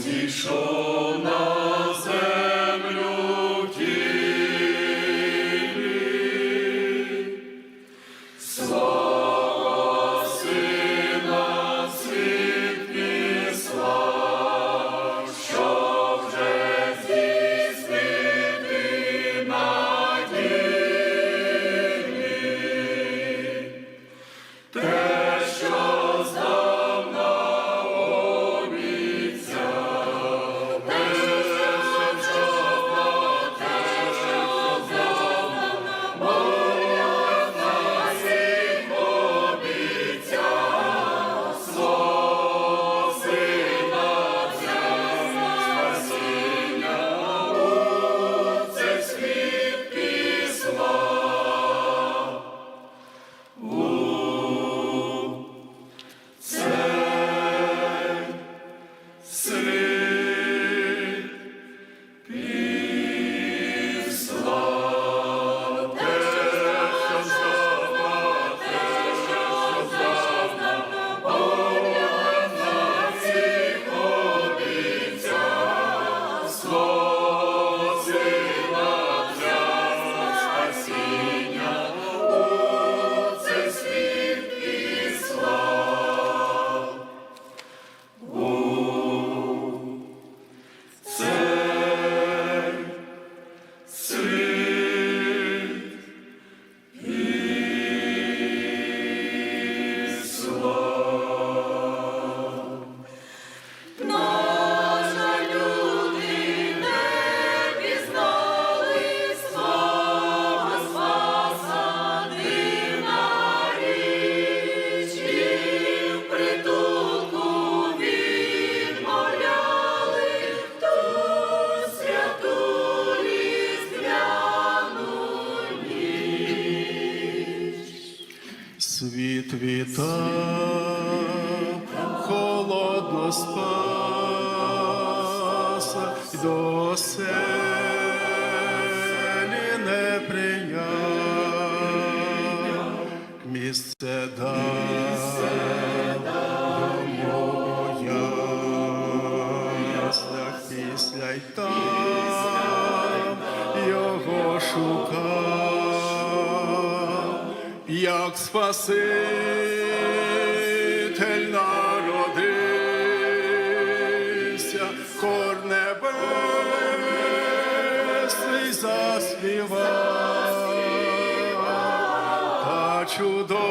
Зійшов Світ вітав, холодно спаса, до селі не прийняв, місце дав як Спаситель народився, хор небесний заспівав, та чудових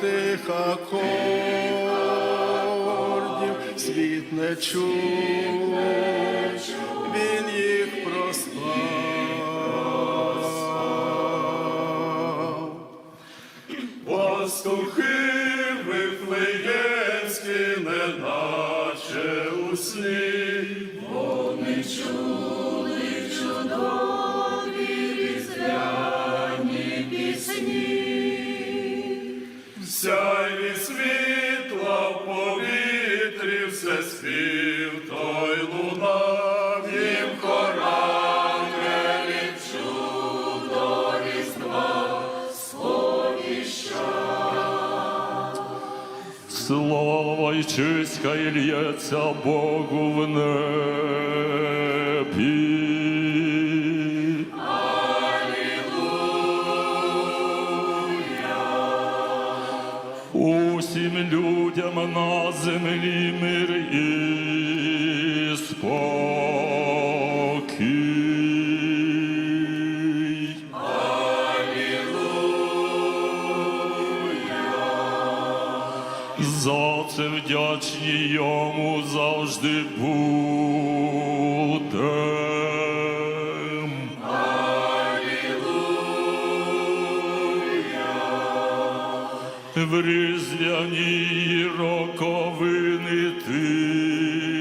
тих акордів світ не чув, Пастухи вифлеємські, неначе у сні, Вони чули чудові Слава й честь хай лється Богу в небі. Усім людям на землі мир і спокій. За це вдячні йому завжди будем. В різдвяні роковини ти